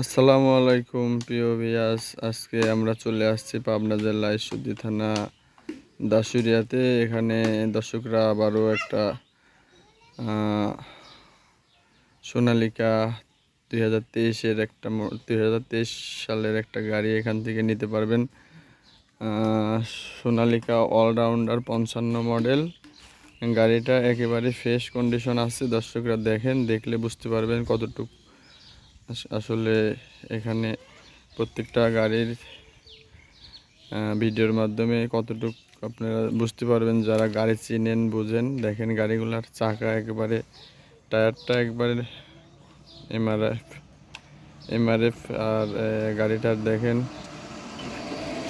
আসসালামু আলাইকুম, প্রিয় বিয়াস আজকে আমরা চলে আসছি পাবনা জেলা ঈশ্বরদী থানা দাসুরিয়াতে এখানে দর্শকরা আবারও একটা সোনালিকা দুই হাজার তেইশের একটা দুই হাজার তেইশ সালের একটা গাড়ি এখান থেকে নিতে পারবেন। সোনালিকা অলরাউন্ডার পঞ্চান্ন মডেল। গাড়িটা একেবারে ফ্রেশ কন্ডিশন আছে, দর্শকরা দেখেন, দেখলে বুঝতে পারবেন কতটুকু আসলে এখানে প্রত্যেকটা গাড়ির ভিডিওর মাধ্যমে কতটুকু আপনারা বুঝতে পারবেন, যারা গাড়ি চিনেন, বুঝেন, দেখেন গাড়িগুলার চাকা একবারে, টায়ারটা একবারে এমআরএফ এমআরএফ আর গাড়িটার দেখেন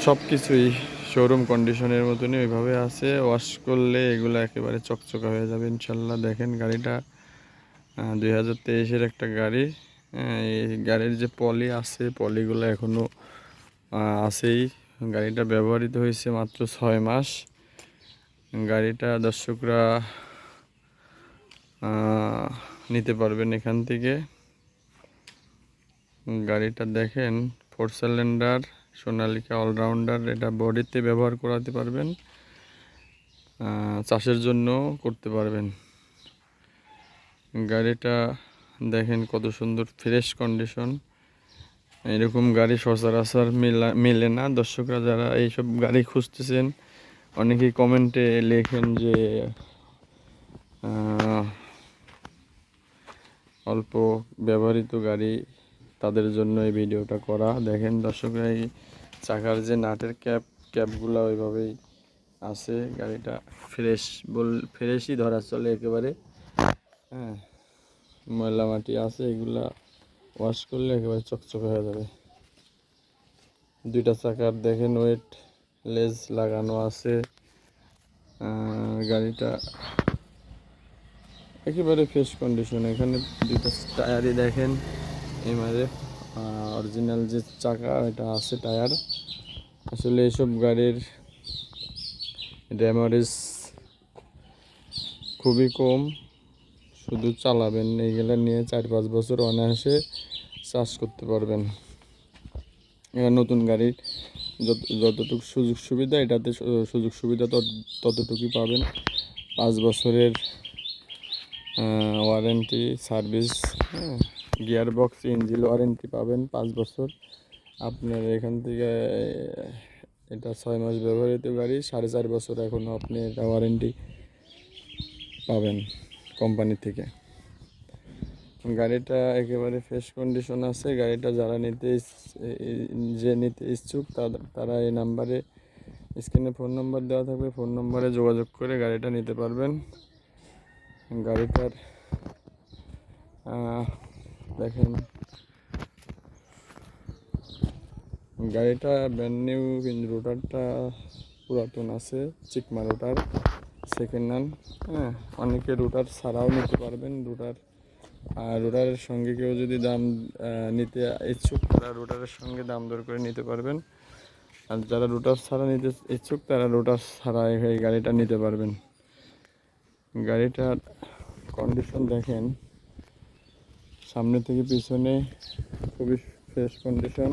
সব কিছুই শোরুম কন্ডিশনের মতনই ওইভাবে আছে ওয়াশ করলে এগুলো একেবারে চকচকা হয়ে যাবে, ইনশাল্লাহ। দেখেন গাড়িটা দুই হাজার তেইশের একটা গাড়ি গাড়ির যে পলি আছে, পলিগুলো এখনও আছেই। গাড়িটা ব্যবহৃত হয়েছে মাত্র ছয় মাস। গাড়িটা দর্শকরা নিতে পারবেন এখান থেকে। গাড়িটা দেখেন, ফোর সিলিন্ডার, সোনালিকা অলরাউন্ডার, এটা বডিতে ব্যবহার করাতে পারবেন। চাষের জন্য করতে পারবেন। গাড়িটা দেখেন কত সুন্দর ফ্রেশ কন্ডিশন এরকম গাড়ি সচরাচর মেলা, মেলে না। দর্শকরা যারা এইসব গাড়ি খুঁজতেছেন, অনেকেই কমেন্টে লেখেন যে অল্প ব্যবহৃত গাড়ি তাদের জন্য এই ভিডিওটা করা। দেখেন দর্শকরা এই চাকার যে নাটের ক্যাপ ক্যাপগুলো ওইভাবেই আছে। গাড়িটা ফ্রেশ বল ফ্রেশই ধরা চলে একেবারে। হ্যাঁ। ময়লা মাটি আছে, এগুলা ওয়াশ করলে একেবারে চকচকে হয়ে যাবে। দুইটা চাকার দেখেন ওয়েট লেজ লাগানো আছে। গাড়িটা একেবারে ফ্রেশ কন্ডিশন এখানে দুইটা টায়ারই দেখেন এমআরে অরিজিনাল যে চাকা, এটা আছে টায়ার আসলে এইসব গাড়ির ড্যামারেজ খুবই কম। শুধু চালাবেন, এইগুলো নিয়ে চার পাঁচ বছর অনায়াসে চাষ করতে পারবেন। এবার নতুন গাড়ির যত, যতটুকু সুযোগ সুবিধা, এটাতে সুযোগ সুবিধা তত- ততটুকুই পাবেন। পাঁচ বছরের warranty service gear box engine warranty পাবেন পাঁচ বছর। আপনার এখান থেকে, এটা ছয় মাস ব্যবহৃত গাড়ি, সাড়ে চার বছর এখনও আপনি এটা ওয়ারেন্টি পাবেন। কোম্পানি থেকে। গাড়িটা একেবারে ফ্রেশ কন্ডিশন আছে, গাড়িটা যারা নিতে যে নিতে ইচ্ছুক তারা এই নাম্বারে স্ক্রিনে ফোন নম্বর দেওয়া থাকবে ফোন নম্বরে যোগাযোগ করে গাড়িটা নিতে পারবেন। গাড়িটার দেখেন। গাড়িটা ব্র্যান্ড নিউ কিন্তু রোটারটা পুরাতন আছে চিকমা রোটার সেকেন্ড হ্যান্ড হ্যাঁ অনেকে রোটার ছাড়াও নিতে পারবেন রোটার আর রোটারের সঙ্গে কেউ যদি দাম নিতে ইচ্ছুক, তারা রোটারের সঙ্গে দাম দর করে নিতে পারবেন। আর যারা রোটার ছাড়া নিতে ইচ্ছুক, তারা রোটার ছাড়া এই গাড়িটা নিতে পারবেন। গাড়িটার কন্ডিশন দেখেন, সামনে থেকে পিছনে খুবই ফ্রেশ কন্ডিশন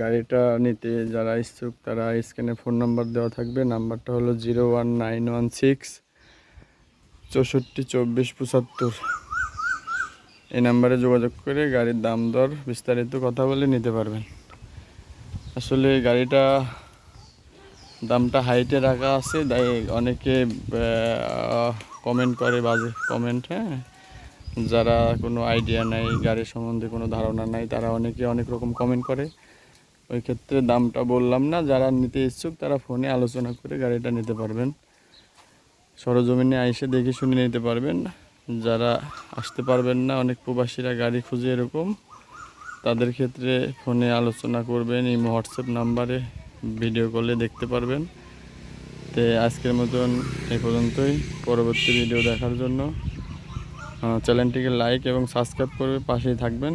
গাড়িটা নিতে যারা ইচ্ছুক তারা স্ক্রিনে ফোন নাম্বার দেওয়া থাকবে। নাম্বারটা হলো zero one nine one six চৌষট্টি চব্বিশ পঁচাত্তর। এই নাম্বারে যোগাযোগ করে গাড়ির দাম দর বিস্তারিত কথা বলে নিতে পারবেন। আসলে গাড়িটা দামটা হাইটে রাখা আছে, তাই অনেকে কমেন্ট করে বাজে কমেন্ট হ্যাঁ? যারা কোনো আইডিয়া নাই, গাড়ি সম্বন্ধে কোনো ধারণা নাই, তারা অনেকে অনেক রকম কমেন্ট করে। ওই ক্ষেত্রে দামটা বললাম না, যারা নিতে ইচ্ছুক তারা ফোনে আলোচনা করে গাড়িটা নিতে পারবেন। সরজমিনে আইসে দেখে শুনে নিতে পারবেন। যারা আসতে পারবেন না, অনেক প্রবাসীরা গাড়ি খুঁজে এরকম, তাদের ক্ষেত্রে ফোনে আলোচনা করবেন এই হোয়াটসঅ্যাপ নাম্বারে ভিডিও কলে দেখতে পারবেন। তো আজকের মতন এই পর্যন্তই, পরবর্তী ভিডিও দেখার জন্য। চ্যানেলটিকে লাইক এবং সাবস্ক্রাইব করবে পাশেই থাকবেন।